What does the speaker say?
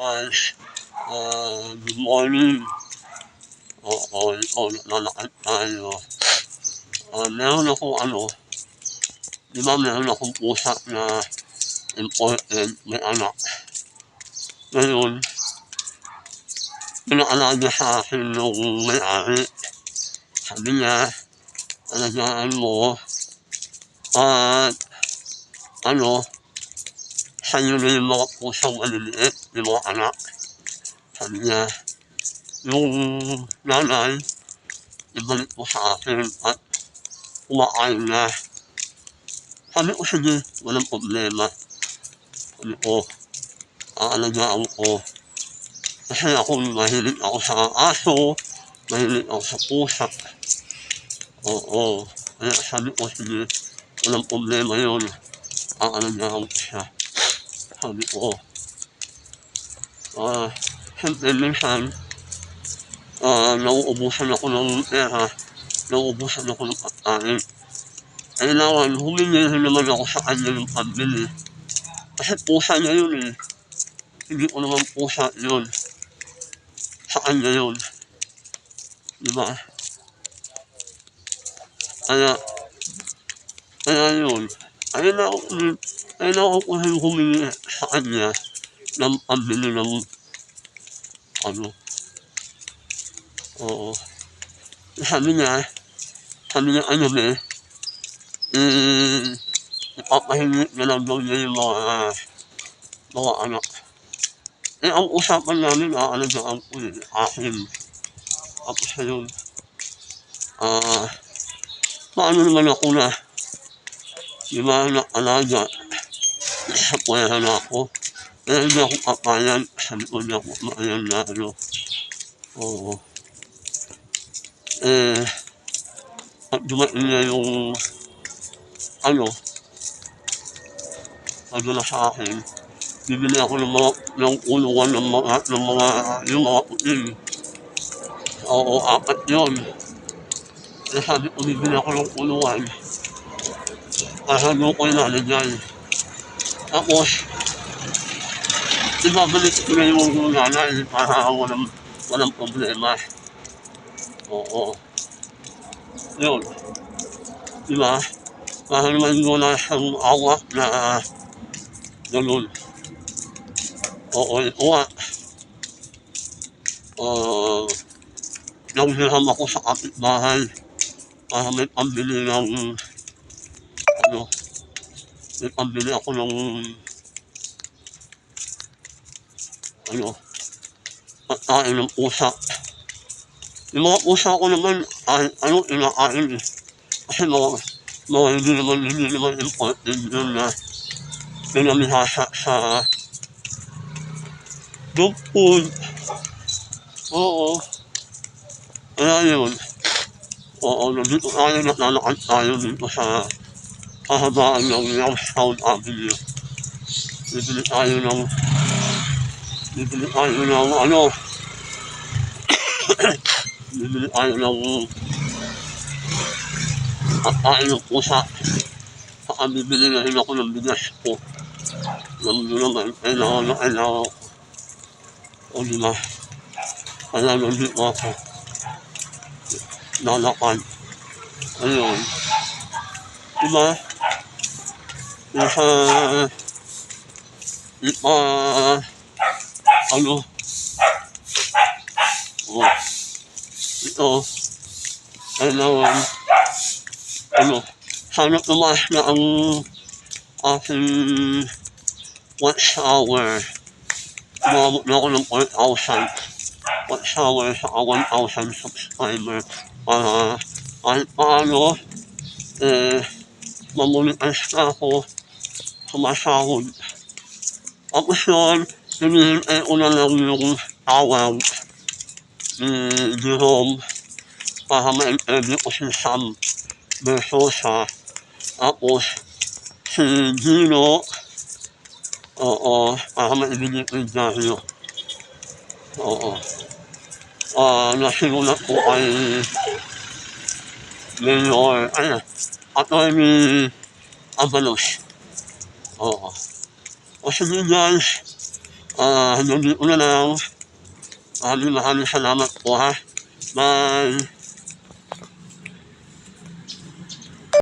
guys. Uh, good morning. Oo, oo, lalakad tayo. Uh, meron ako ano, di ba meron akong pusa na important, may anak. Ngayon, pinaalala sa akin nung may-ari. Sabi niya, alagaan mo at ano, sa'yo na yung mga pusang maliliit, yung mga anak. Sabi niya, yung nanay, ibalik mo sa akin at kumakain na. Sabi ko, sige, walang problema. Sabi ko, aalagaan ko. Sabi ko, ah, siyempre minsan, ah, nauubusan ako ng pera, nauubusan ako ng pagkain. Kailangan, humingi naman ako sa kanya ng pambili. Kasi pusa niya yun eh. Hindi ko naman pusa yun. Sa kanya yun. Di ba? Kaya, kaya yun. Kaya na ako, kaya na ako rin humingi sa kanya ng pambili ng ano. Oo. Sabi niya, sabi niya ano eh, eh, ipapahingi na lang daw niya yung mga, mga anak. Eh, ang usapan namin, aalagaan ko eh, akin. Tapos ayun, ah, paano naman ako na, di ba, nakalaga, sa pwera na ako. Kaya hindi ako kapayan, sabi ko hindi ako kapayan na ano. Oo. Eh, at dumating na yung, ano, ano na sa akin, bibili ako ng mga, ng kulungan ng mga, ng mga, yung mga puting. Oo, apat yun. Kaya sabi ko, bibili ako ng kulungan. Para doon ko ilalagay. Tapos, ibabalik ko na yung nanay para walang, walang problema. Oo. Yun. Diba? Para naman wala siyang awa na ganun. Oo, nga. Uh, nanghiram ako sa kapitbahay para may pambili ng ano, may pambili ako ng ano, pagkain ng pusa. Yung mga pusa ko naman, ay, ano, inakain eh. Kasi mga, mga hindi naman, hindi naman important yun na pinamihasa sa dog food. Oo. Kaya yun. Oo, nandito tayo, nalalakad tayo dito sa kahabaan ng Youngstown Avenue. Bibili tayo ng bibili tayo ng ano bibili tayo ng pagkain ng pusa. Saka bibili na rin ako ng bigas ko. Alam nyo naman, kailangan na kailangan ko. O di ba? Kaya nandito ako. Lalakad. Ayun. Di ba? Nasa... Di pa... Ano? Oh. Ito. Kailangan... Ano? Sana tumaas na ang aking watch hour. Umabot na ako ng 4,000 watch hour sa 1,000 subscriber para kahit paano eh mamonetize na ako sumasahod. Tapos yun, hinihintay ko na lang yung tawag ni Jerome para ma-interview ko si Sam Versosa. Tapos si Gino, oo, para maibigay ko yung Dario. Oo. Ah, nasinulat ko kay Mayor, ano, Attorney Avalos. Oo. O sige guys, Ah, hanggang dito na lang. Maraming maraming salamat po ha. Bye!